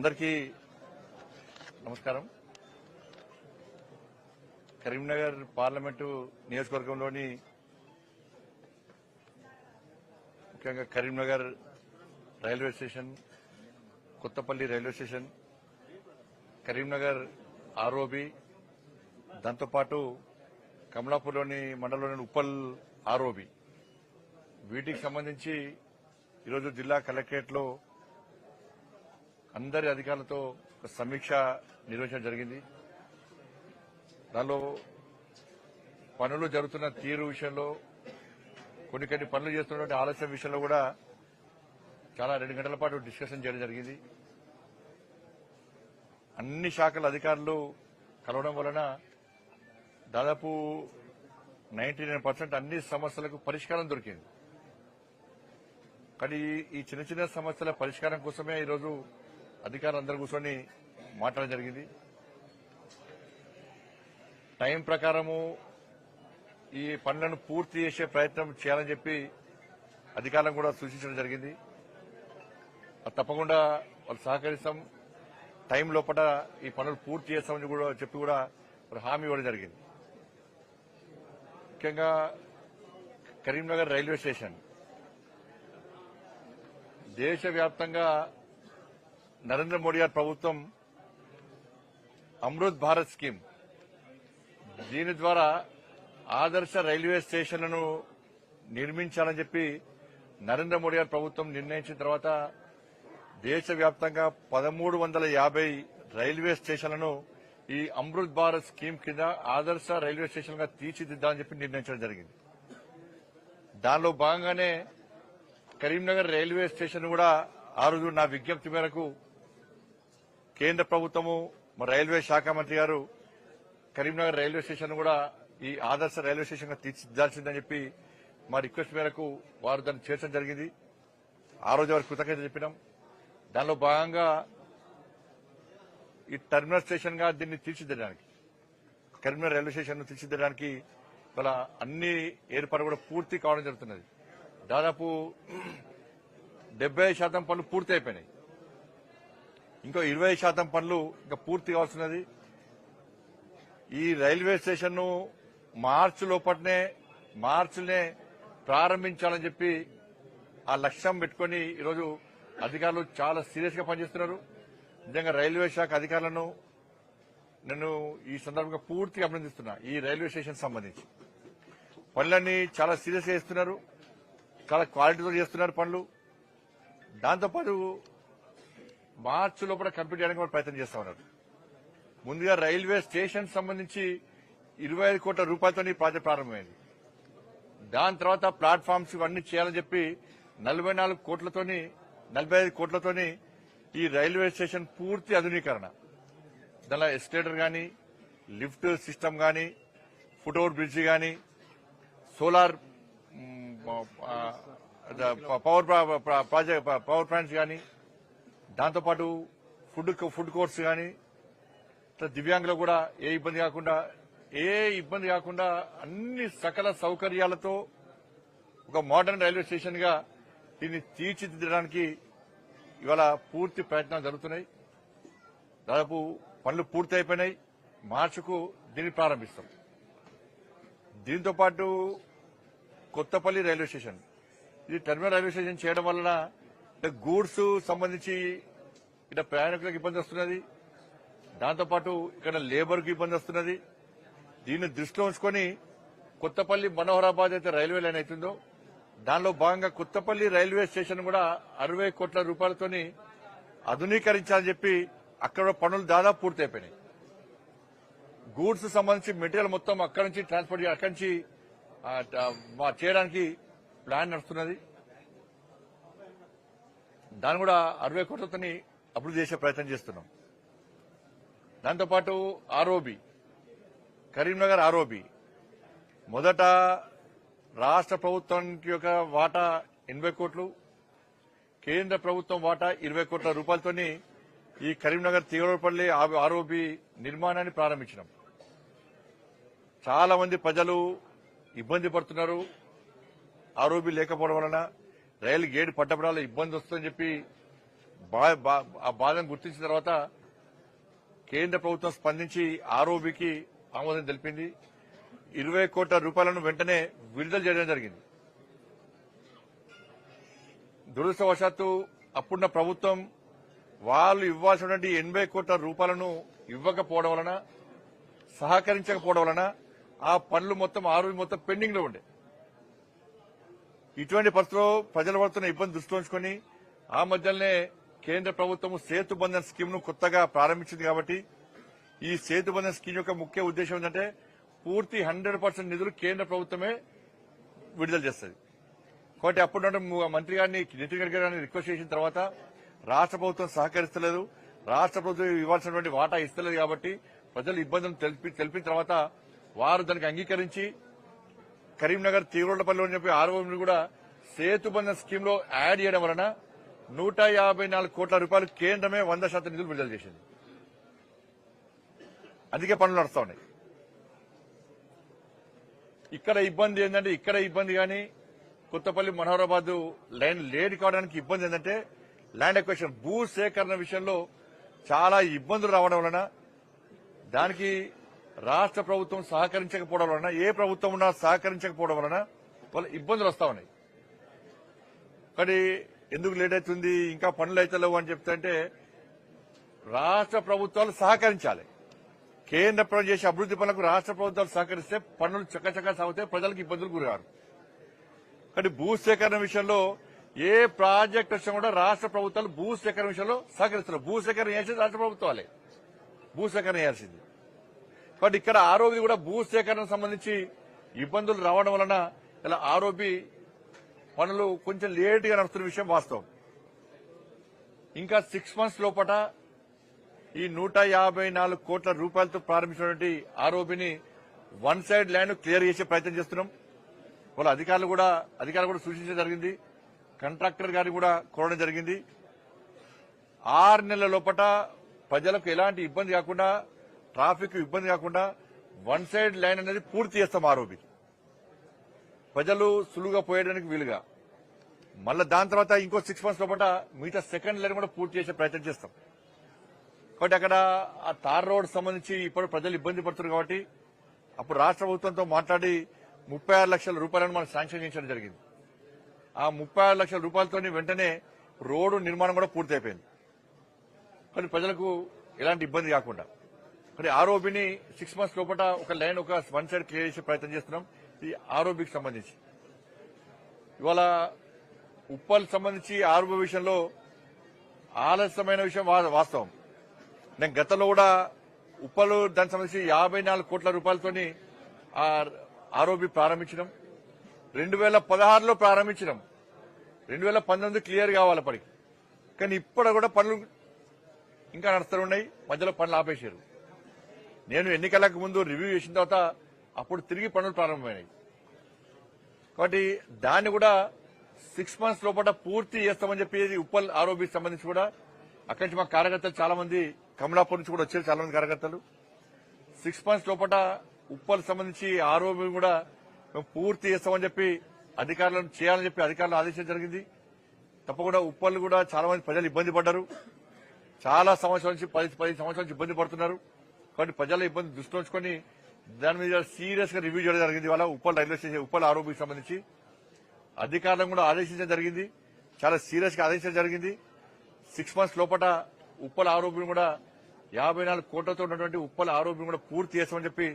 అందరికీ నమస్కారం. కరీంనగర్ పార్లమెంటు నియోజకవర్గంలోని ముఖ్యంగా Karimnagar railway station Kothapalli railway station Karimnagar ROB దాంతోపాటు కమలాపూర్లోని మండలంలోని ఉప్పల్ ఆర్ఓబి. వీటికి సంబంధించి ఈరోజు జిల్లా కలెక్టరేట్లో అందరి అధికారులతో ఒక సమీక్ష నిర్వహించడం జరిగింది. దానిలో పనులు జరుగుతున్న తీరు విషయంలో కొన్ని కొన్ని పనులు చేస్తున్నటువంటి ఆలస్యం విషయంలో కూడా చాలా రెండు గంటల పాటు డిస్కషన్ చేయడం జరిగింది. అన్ని శాఖల అధికారులు కలవడం వలన దాదాపు నైన్టీ నైన్ పర్సెంట్ అన్ని సమస్యలకు పరిష్కారం దొరికింది. కానీ ఈ చిన్న చిన్న సమస్యల పరిష్కారం కోసమే ఈరోజు అధికారులు అందరూ కూర్చొని మాట్లాడడం జరిగింది. టైం ప్రకారము ఈ పనులను పూర్తి చేసే ప్రయత్నం చేయాలని చెప్పి అధికారులను కూడా సూచించడం జరిగింది. అది తప్పకుండా వాళ్ళు సహకరిస్తాం. టైం లోపల ఈ పనులు పూర్తి చేస్తామని కూడా చెప్పి కూడా హామీ ఇవ్వడం జరిగింది. ముఖ్యంగా కరీంనగర్ రైల్వే స్టేషన్ దేశవ్యాప్తంగా నరేంద్ర మోడీ గారి ప్రభుత్వం అమృత్ భారత్ స్కీమ్. దీని ద్వారా ఆదర్శ రైల్వే స్టేషన్లను నిర్మించాలని చెప్పి నరేంద్ర మోడీ గారి ప్రభుత్వం నిర్ణయించిన తర్వాత దేశవ్యాప్తంగా పదమూడు వందల యాభై రైల్వే స్టేషన్లను ఈ అమృత్ భారత్ స్కీమ్ కింద ఆదర్శ రైల్వే స్టేషన్గా తీర్చిదిద్దామని చెప్పి నిర్ణయించడం జరిగింది. దానిలో భాగంగానే కరీంనగర్ రైల్వే స్టేషన్ కూడా ఆ రోజు నా విజ్ఞప్తి మేరకు కేంద్ర ప్రభుత్వము రైల్వే శాఖ మంత్రి గారు కరీంనగర్ రైల్వే స్టేషన్ కూడా ఈ ఆదర్శ రైల్వే స్టేషన్గా తీర్చిదిద్దాల్సిందని చెప్పి మా రిక్వెస్ట్ మేరకు వారు దాన్ని చేర్చడం జరిగింది. ఆ రోజు వారికి కృతజ్ఞత చెప్పినాం. దానిలో భాగంగా ఈ టెర్మినల్ స్టేషన్గా దీన్ని తీర్చిదిద్దడానికి కరీంనగర్ రైల్వే స్టేషన్ తీర్చిదిద్దడానికి ఇవాళ అన్ని ఏర్పాటు కూడా పూర్తి కావడం జరుగుతున్నది. దాదాపు డెబ్బై శాతం పనులు పూర్తి అయిపోయినాయి ఇంకో ఇరవై శాతం పనులు ఇంకా పూర్తి కావాల్సినది. ఈ రైల్వే స్టేషన్ను మార్చి లోపలనే మార్చినే ప్రారంభించాలని చెప్పి ఆ లక్ష్యం పెట్టుకుని ఈరోజు అధికారులు చాలా సీరియస్గా పనిచేస్తున్నారు. నిజంగా రైల్వే శాఖ అధికారులను నేను ఈ సందర్భంగా పూర్తిగా అభినందిస్తున్నా ఈ రైల్వే స్టేషన్ సంబంధించి. పనులన్నీ చాలా సీరియస్గా చేస్తున్నారు. చాలా క్వాలిటీతో చేస్తున్నారు పనులు. దాంతోపాటు మార్చి లోపల కంప్లీట్ చేయడానికి కూడా ప్రయత్నం చేస్తా ఉన్నారు ముందుగా రైల్వే స్టేషన్ సంబంధించి ఇరవై ఐదు కోట్ల రూపాయలతో ప్రాజెక్ట్ ప్రారంభమైంది. దాని తర్వాత ప్లాట్ఫామ్స్ ఇవన్నీ చేయాలని చెప్పి నలభై నాలుగు కోట్లతోని నలభై ఐదు కోట్లతోని ఈ రైల్వే స్టేషన్ పూర్తి ఆధునీకరణ. దానిలో ఎస్కలేటర్ గాని లిఫ్ట్ సిస్టమ్ గాని ఫుట్ఓవర్ బ్రిడ్జి గాని solar power project power plants కానీ దాంతోపాటు ఫుడ్ ఫుడ్ కోర్ట్స్ కానీ ఇట్లా కూడా ఏ ఇబ్బంది కాకుండా ఏ ఇబ్బంది కాకుండా అన్ని సకల సౌకర్యాలతో ఒక మోడర్న్ రైల్వే స్టేషన్గా దీన్ని తీర్చిదిద్దడానికి ఇవాళ పూర్తి ప్రయత్నాలు జరుగుతున్నాయి. దాదాపు పనులు పూర్తి అయిపోయినాయి మార్చుకు దీన్ని ప్రారంభిస్తాం. దీంతో పాటు కొత్తపల్లి రైల్వే స్టేషన్. ఇది టెర్మినల్ రైల్వే స్టేషన్ చేయడం వలన గూడ్స్ సంబంధించి ఇక్కడ ప్రయాణికులకు ఇబ్బంది వస్తున్నది. దాంతోపాటు ఇక్కడ లేబర్కు ఇబ్బంది వస్తున్నది. దీన్ని దృష్టిలో ఉంచుకొని కొత్తపల్లి మనోహరాబాద్ అయితే రైల్వే లైన్ అవుతుందో దానిలో భాగంగా కొత్తపల్లి రైల్వే స్టేషన్ కూడా అరవై కోట్ల రూపాయలతోని ఆధునీకరించాలని చెప్పి అక్కడ పనులు దాదాపు పూర్తయిపోయినాయి. గూడ్స్ సంబంధించి మెటీరియల్ మొత్తం అక్కడి నుంచి ట్రాన్స్పోర్ట్ అక్కడి నుంచి చేయడానికి ప్లాన్ నడుస్తున్నది. దాన్ని కూడా అరవై కోట్లతోని అభివృద్ధి చేసే ప్రయత్నం చేస్తున్నాం. దాంతోపాటు ఆర్ఓబి కరీంనగర్ ఆర్ఓబి మొదట రాష్ట్ర ప్రభుత్వానికి యొక్క వాటా ఎనభై కోట్లు కేంద్ర ప్రభుత్వం వాటా ఇరవై కోట్ల రూపాయలతోని ఈ కరీంనగర్ తీవ్రపల్లి ఆర్ఓబి నిర్మాణాన్ని ప్రారంభించినాం. చాలా మంది ప్రజలు ఇబ్బంది పడుతున్నారు. ఆరోపి లేకపోవడం వలన రైలు గేటు పట్టబడాల ఇబ్బంది వస్తుందని చెప్పి ఆ బాధను గుర్తించిన తర్వాత కేంద్ర ప్రభుత్వం స్పందించి ఆరోబికి ఆమోదం తెలిపింది. ఇరవై కోట్ల రూపాయలను వెంటనే విడుదల చేయడం జరిగింది. దురదృష్టవశాత్తు అప్పుడున్న ప్రభుత్వం వాళ్ళు ఇవ్వాల్సినటువంటి ఎనభై కోట్ల రూపాయలను ఇవ్వకపోవడం వలన సహకరించకపోవడం వలన ఆ పనులు మొత్తం ఆరోగ్యం మొత్తం పెండింగ్లో ఉండే. ఇటువంటి పరిస్థితుల్లో ప్రజలు పడుతున్న ఇబ్బంది దృష్టి ఉంచుకొని ఆ మధ్యలోనే కేంద్ర ప్రభుత్వం సేతు బంధన్ స్కీమ్ను కొత్తగా ప్రారంభించింది కాబట్టి ఈ సేతు బంధన్ స్కీమ్ యొక్క ముఖ్య ఉద్దేశం ఏంటంటే పూర్తి హండ్రెడ్ పర్సెంట్ నిధులు కేంద్ర ప్రభుత్వమే విడుదల చేస్తుంది. కాబట్టి అప్పుడు మంత్రి గారిని నితిన్ గడ్కరీ గారిని రిక్వెస్ట్ చేసిన తర్వాత రాష్ట్ర ప్రభుత్వం సహకరిస్తలేదు. రాష్ట్ర ప్రభుత్వం ఇవ్వాల్సినటువంటి వాటా ఇస్తలేదు కాబట్టి ప్రజలు ఇబ్బందులు తెలిపి తెలిపిన తర్వాత వారు దానికి అంగీకరించి కరీంనగర్ తీవ్రపల్లి అని చెప్పి ఆరు కూడా సేతుబంధన్ స్కీమ్లో యాడ్ చేయడం వలన నూట యాభై నాలుగు కోట్ల రూపాయలు కేంద్రమే వంద శాతం నిధులు విడుదల చేసింది. అందుకే పనులు నడుస్తా ఉన్నాయి. ఇక్కడ ఇబ్బంది ఏంటంటే ఇక్కడ ఇబ్బంది కానీ కొత్తపల్లి మనోహరాబాద్ లైన్ లేడ్ కావడానికి ఇబ్బంది ఏంటంటే ల్యాండ్ ఎక్వేషన్ భూ సేకరణ విషయంలో చాలా ఇబ్బందులు రావడం వలన దానికి రాష్ట్ర ప్రభుత్వం సహకరించకపోవడం వలన ఏ ప్రభుత్వం ఉన్నా సహకరించకపోవడం వలన వాళ్ళ ఇబ్బందులు వస్తా ఉన్నాయి. కానీ ఎందుకు లేట్ అవుతుంది? ఇంకా పనులు అయితే లేవు అని చెప్తుంటే రాష్ట్ర ప్రభుత్వాలు సహకరించాలి. కేంద్ర ప్రభుత్వం చేసే అభివృద్ది పనులకు రాష్ట్ర ప్రభుత్వాలు సహకరిస్తే పనులు చక్కచక్క సాగుతాయి ప్రజలకు ఇబ్బందులు గురారు కానీ భూ సేకరణ విషయంలో ఏ ప్రాజెక్ట్ వచ్చినా కూడా రాష్ట్ర ప్రభుత్వాలు భూసేకరణ విషయంలో సహకరిస్తున్నారు. భూసేకరణ చేసేది రాష్ట్ర ప్రభుత్వాలే. భూసేకరణ చేయాల్సింది. కాబట్టి ఇక్కడ ఆరోపి కూడా భూ సంబంధించి ఇబ్బందులు రావడం వలన ఇలా ఆరోపి పనులు కొంచెం లేటుగా నడుస్తున్న విషయం వాస్తవం. ఇంకా సిక్స్ మంత్స్ లోపట ఈ నూట యాభై నాలుగు కోట్ల రూపాయలతో ప్రారంభించినటువంటి ఆరోపిని వన్ సైడ్ ల్యాండ్ క్లియర్ చేసే ప్రయత్నం చేస్తున్నాం. వాళ్ళ అధికారులు కూడా అధికారులు కూడా సూచించడం జరిగింది. కాంట్రాక్టర్ గారిని కూడా కోరడం జరిగింది. ఆరు నెలల లోపట ప్రజలకు ఎలాంటి ఇబ్బంది కాకుండా ట్రాఫిక్ ఇబ్బంది కాకుండా వన్ సైడ్ లైన్ అనేది పూర్తి చేస్తాం ఆరోపి ప్రజలు సులువుగా పోయడానికి వీలుగా. మళ్ళీ దాని తర్వాత ఇంకో సిక్స్ మంత్స్ లోపల మిగతా సెకండ్ లైన్ కూడా పూర్తి చేసే ప్రయత్నం చేస్తాం. కాబట్టి అక్కడ ఆ తార్ రోడ్ సంబంధించి ఇప్పుడు ప్రజలు ఇబ్బంది పడుతున్నారు కాబట్టి అప్పుడు రాష్ట్ర ప్రభుత్వంతో మాట్లాడి ముప్పై ఆరు లక్షల రూపాయలను మనం శాంక్షన్ చేయించడం జరిగింది. ఆ ముప్పై ఆరు లక్షల రూపాయలతో వెంటనే రోడ్డు నిర్మాణం కూడా పూర్తయిపోయింది కానీ ప్రజలకు ఎలాంటి ఇబ్బంది కాకుండా. కానీ ఆరోపిని సిక్స్ మంత్స్ లోపల ఒక లైన్ ఒక వన్ సైడ్ క్లియర్ చేసే ప్రయత్నం చేస్తున్నాం. ఈ ఆరోపికి సంబంధించి. ఇవాళ ఉప్పల్ సంబంధించి ఆరోప విషయంలో ఆలస్యమైన విషయం వా- వాస్తవం. నేను గతంలో కూడా ఉప్పలు దానికి సంబంధించి యాభై నాలుగు కోట్ల రూపాయలతోని ఆరోపి ప్రారంభించడం రెండు వేల పదహారులో ప్రారంభించడం రెండు వేల పంతొమ్మిది క్లియర్ కావాలి అప్పటికి. కానీ ఇప్పుడు కూడా పనులు ఇంకా నడుస్తున్నాయి మధ్యలో పనులు ఆపేశారు. నేను ఎన్నికలకు ముందు రివ్యూ చేసిన తర్వాత అప్పుడు తిరిగి పనులు ప్రారంభమైనాయి. కాబట్టి దాన్ని కూడా సిక్స్ మంత్స్ లోపల పూర్తి చేస్తామని చెప్పి ఉప్పల్ ఆరోపి సంబంధించి కూడా. అక్కడి నుంచి మా కార్యకర్తలు చాలా మంది కమలాపూర్ నుంచి కూడా వచ్చారు చాలా మంది కార్యకర్తలు. సిక్స్ మంత్స్ లోపల ఉప్పల్ సంబంధించి ఆరోపి కూడా మేము పూర్తి చేస్తామని చెప్పి అధికారులను చేయాలని చెప్పి అధికారులు ఆదేశం జరిగింది. తప్పకుండా ఉప్పల్ కూడా చాలా మంది ప్రజలు ఇబ్బంది పడ్డారు. చాలా సంవత్సరాల నుంచి పది పది సంవత్సరాల నుంచి ఇబ్బంది పడుతున్నారు. కాబట్టి ప్రజల ఇబ్బంది దృష్టిలో ఉంచుకొని దాని మీద సీరియస్గా రివ్యూ చేయడం జరిగింది వాళ్ళ ఉప్పల్ రైల్వే స్టేషన్ ఉప్పల్ ఆరోపికి సంబంధించి. అధికారులను కూడా ఆదేశించడం జరిగింది. చాలా సీరియస్గా ఆదేశించడం జరిగింది. సిక్స్ మంత్స్ లోపల ఉప్పల ఆరోపిని కూడా యాభై నాలుగు కోట్లతో ఉన్నటువంటి ఉప్పల ఆరోపిని కూడా పూర్తి చేస్తామని చెప్పి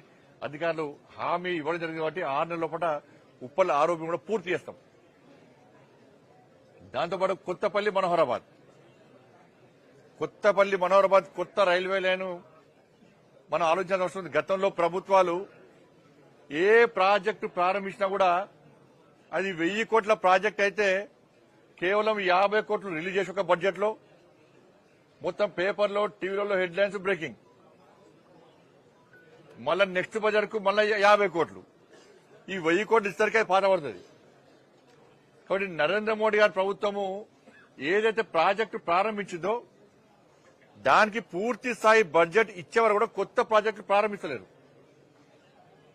అధికారులు హామీ ఇవ్వడం జరిగింది కాబట్టి ఆరు నెలల లోపల ఉప్పల ఆరోపణలు కూడా పూర్తి చేస్తాం. దాంతోపాటు కొత్తపల్లి మనోహరాబాద్. కొత్తపల్లి మనోహరాబాద్ కొత్త రైల్వే లైన్ మనం ఆలోచించాల్సి వస్తుంది గతంలో ప్రభుత్వాలు ఏ ప్రాజెక్టు ప్రారంభించినా కూడా అది వెయ్యి కోట్ల ప్రాజెక్ట్ అయితే కేవలం యాభై కోట్లు రిలీజ్ చేసి ఒక బడ్జెట్లో మొత్తం పేపర్లో టీవీలలో హెడ్లైన్స్ బ్రేకింగ్. మళ్ళా నెక్స్ట్ బడ్జెట్కు మళ్ళీ యాభై కోట్లు. ఈ వెయ్యి కోట్లు ఇద్దరికే పారబడుతుంది. కాబట్టి నరేంద్ర మోడీ గారి ప్రభుత్వము ఏదైతే ప్రాజెక్టు ప్రారంభించిందో దానికి పూర్తి స్థాయి బడ్జెట్ ఇచ్చేవారు కూడా కొత్త ప్రాజెక్టు ప్రారంభించలేరు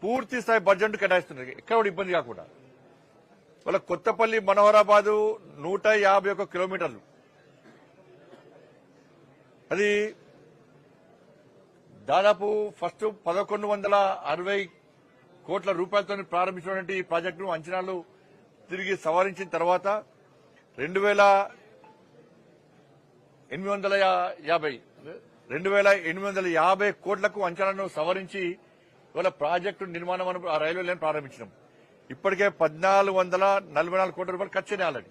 పూర్తి స్థాయి బడ్జెట్ కేటాయిస్తున్నారు. ఎక్కడ కూడా ఇబ్బంది కాకుండా. వాళ్ళ కొత్తపల్లి మనోహరాబాదు నూట యాభై ఒక్క కిలోమీటర్లు. అది దాదాపు ఫస్ట్ పదకొండు వందల అరవై కోట్ల రూపాయలతో ప్రారంభించినటువంటి ఈ ప్రాజెక్టును అంచనాలు తిరిగి సవరించిన తర్వాత రెండు వేల ఎనిమిది వందల యాభై రెండు వేల ఎనిమిది వందల యాభై కోట్లకు అంచనాలను సవరించి ఇవాళ ప్రాజెక్టు నిర్మాణం ఆ రైల్వే లైన్ ప్రారంభించినాం. ఇప్పటికే పద్నాలుగు వందల నలభై నాలుగు కోట్ల రూపాయలు ఖర్చు అయినాయి ఆల్రెడీ.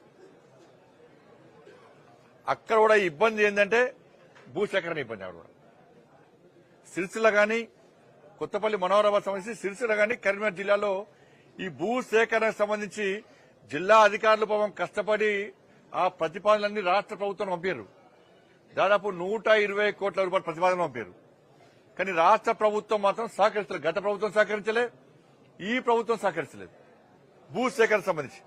అక్కడ కూడా ఇబ్బంది ఏంటంటే భూసేకరణ ఇబ్బంది అక్కడ కూడా. సిరిసిల్ల గాని కొత్తపల్లి మనోహరాబాద్ సంబంధించి సిరిసిల్ల గాని కరీంనగర్ జిల్లాలో ఈ భూ సేకరణకు సంబంధించి జిల్లా అధికారులు పాపం కష్టపడి ఆ ప్రతిపాదనలన్నీ రాష్ట్ర ప్రభుత్వం పంపారు. దాదాపు నూట ఇరవై కోట్ల రూపాయల ప్రతిపాదన పంపారు. కానీ రాష్ట్ర ప్రభుత్వం మాత్రం సహకరించలేదు. గత ప్రభుత్వం సహకరించలే ఈ ప్రభుత్వం సహకరించలేదు. భూసేకరణ సంబంధించి.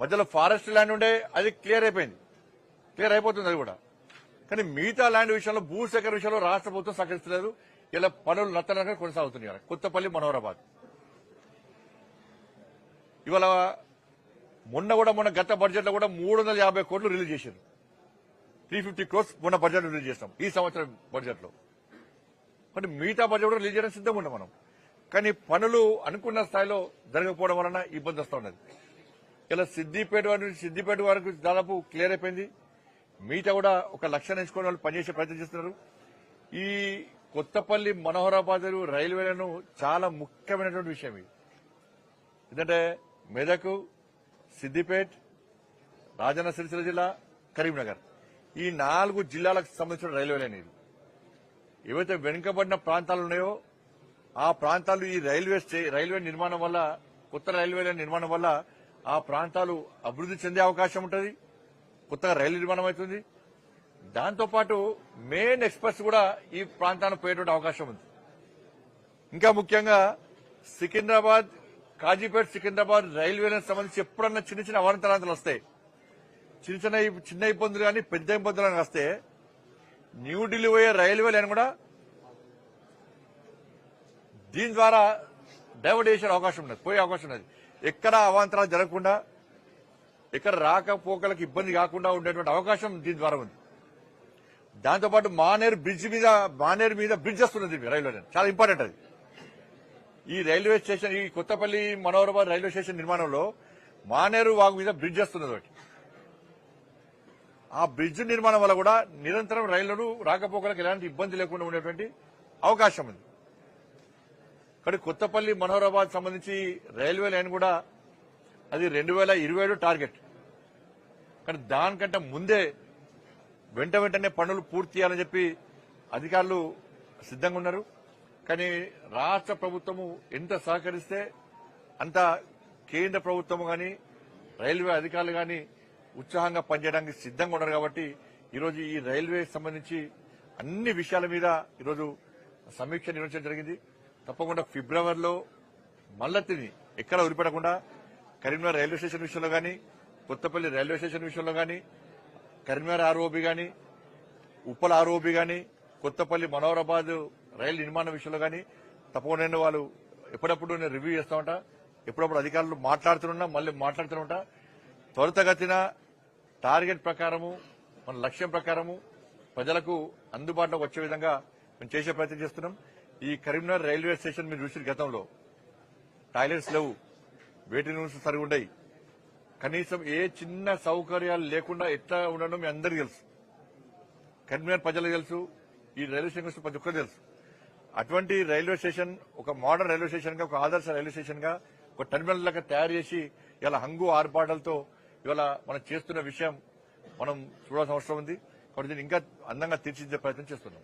మధ్యలో ఫారెస్ట్ ల్యాండ్ ఉండే అది క్లియర్ అయిపోయింది. క్లియర్ అయిపోతుంది అది కూడా. కానీ మిగతా ల్యాండ్ విషయంలో భూసేకరణ విషయంలో రాష్ట్ర ప్రభుత్వం సహకరిస్తలేదు. ఇలా పనులు నత్తనగా కొనసాగుతున్నాయి కొత్తపల్లి మనోహరాబాద్ ఇవాళ మొన్న కూడా మొన్న గత బడ్జెట్లో కూడా మూడు వందల యాభై కోట్లు రిలీజ్ చేశారు. త్రీ ఫిఫ్టీ క్రోర్స్ మొన్న బడ్జెట్ రిలీజ్ చేస్తాం ఈ సంవత్సరం బడ్జెట్లో అంటే మిగతా బడ్జెట్ కూడా రిలీజ్ చేయడం సిద్ధంగా ఉన్నాం మనం. కానీ పనులు అనుకున్న స్థాయిలో జరగకపోవడం వలన ఇబ్బంది వస్తూ ఉన్నది. ఇలా సిద్దిపేట వారి నుంచి సిద్దిపేట వరకు దాదాపు క్లియర్ అయిపోయింది. మిగతా కూడా ఒక లక్ష్యాన్ని ఎంచుకుని వాళ్ళు పనిచేసే ప్రయత్నం చేస్తున్నారు. ఈ కొత్తపల్లి మనోహరాబాద్ రైల్వేలను చాలా ముఖ్యమైనటువంటి విషయం ఇది. ఎందుకంటే మెదక్ సిద్దిపేట్ రాజన్న సిరిసిల్ల జిల్లా కరీంనగర్. ఈ నాలుగు జిల్లాలకు సంబంధించిన రైల్వేలు అనేది ఏవైతే వెనుకబడిన ప్రాంతాలు ఉన్నాయో ఆ ప్రాంతాలు ఈ రైల్వే స్టే- రైల్వే నిర్మాణం వల్ల కొత్త రైల్వేల నిర్మాణం వల్ల ఆ ప్రాంతాలు అభివృద్ధి చెందే అవకాశం ఉంటుంది. కొత్తగా రైలు నిర్మాణం అవుతుంది. దాంతోపాటు మెయిన్ ఎక్స్ప్రెస్ కూడా ఈ ప్రాంతానికి పోయేటువంటి అవకాశం ఉంది. ఇంకా ముఖ్యంగా సికింద్రాబాద్ కాజీపేట్ సికింద్రాబాద్ రైల్వేలకు సంబంధించి ఎప్పుడన్నా చిన్న చిన్న అవాంతరాంతాలు వస్తాయి. చిన్న చిన్న చిన్న ఇబ్బందులు కానీ పెద్ద ఇబ్బందులు కానీ వస్తే న్యూఢిల్లీ పోయే రైల్వేలు కూడా దీని ద్వారా డైవర్ట్ చేసే అవకాశం ఉన్నది పోయే అవకాశం ఉన్నది. ఎక్కడ అవాంతరాలు జరగకుండా ఎక్కడ రాకపోకలకు ఇబ్బంది కాకుండా ఉండేటువంటి అవకాశం దీని ద్వారా ఉంది. దాంతోపాటు మానేరు బ్రిడ్జ్ మీద మానేరు మీద బ్రిడ్జ్ వస్తున్నది రైల్వే చాలా ఇంపార్టెంట్ అది. ఈ రైల్వే స్టేషన్ ఈ కొత్తపల్లి మనోహరాబాద్ రైల్వే స్టేషన్ నిర్మాణంలో మానేరు వాగు మీద బ్రిడ్జ్ వస్తున్నది ఒకటి. ఆ బ్రిడ్జ్ నిర్మాణం వల్ల కూడా నిరంతరం రైళ్ళను రాకపోకలకు ఎలాంటి ఇబ్బంది లేకుండా ఉండేటువంటి అవకాశం ఉంది. కానీ కొత్తపల్లి మనోహరాబాద్ సంబంధించి రైల్వే లైన్ కూడా అది రెండు వేల ఇరవై ఏడు టార్గెట్. కానీ దానికంటే ముందే వెంట వెంటనే పనులు పూర్తి చేయాలని చెప్పి అధికారులు సిద్ధంగా ఉన్నారు. కానీ రాష్ట్ర ప్రభుత్వము ఎంత సహకరిస్తే అంత కేంద్ర ప్రభుత్వం కానీ రైల్వే అధికారులు కానీ ఉత్సాహంగా పనిచేయడానికి సిద్ధంగా ఉన్నారు కాబట్టి ఈరోజు ఈ రైల్వే సంబంధించి అన్ని విషయాల మీద ఈరోజు సమీక్ష నిర్వహించడం జరిగింది. తప్పకుండా ఫిబ్రవరిలో మల్లతిని ఎక్కడ వదిలిపెట్టకుండా కరీంనగర్ రైల్వే స్టేషన్ విషయంలో కానీ కొత్తపల్లి రైల్వే స్టేషన్ విషయంలో కానీ కరీంనగర్ ఆర్ఓబి కానీ ఉప్పల ఆర్ఓబి కానీ కొత్తపల్లి మనోహరాబాద్ రైలు నిర్మాణ విషయంలో కానీ తప్పకుండా నేను వాళ్ళు ఎప్పుడప్పుడు నేను రివ్యూ చేస్తా ఉంటా. ఎప్పుడప్పుడు అధికారులు మాట్లాడుతున్నా మళ్ళీ మాట్లాడుతూ ఉంటా. త్వరితగతిన టార్గెట్ ప్రకారము మన లక్ష్యం ప్రకారము ప్రజలకు అందుబాటులోకి వచ్చే విధంగా మేము చేసే ప్రయత్నం చేస్తున్నాం. ఈ కరీంనగర్ రైల్వే స్టేషన్ మీరు చూసిన గతంలో. టాయిలెట్స్ లేవు. వెయిటింగ్ రూమ్స్ సరిగా ఉండయి. కనీసం ఏ చిన్న సౌకర్యాలు లేకుండా ఎట్లా ఉండడం మీ అందరికీ తెలుసు. కరీంనగర్ ప్రజలకు తెలుసు. ఈ రైల్వే స్టేషన్ గురించి ప్రతి ఒక్కరు తెలుసు. అటువంటి రైల్వే స్టేషన్ ఒక మోడర్న్ రైల్వే స్టేషన్గా ఒక ఆదర్శ రైల్వే స్టేషన్గా ఒక టెర్మినల్ లాగా తయారు చేసి ఇలా హంగు ఆర్పాటలతో ఇవాళ మనం చేస్తున్న విషయం మనం చూడాల్సిన అవసరం ఉంది. కాబట్టి దీన్ని ఇంకా అందంగా తీర్చిదిద్దే ప్రయత్నం చేస్తున్నాం.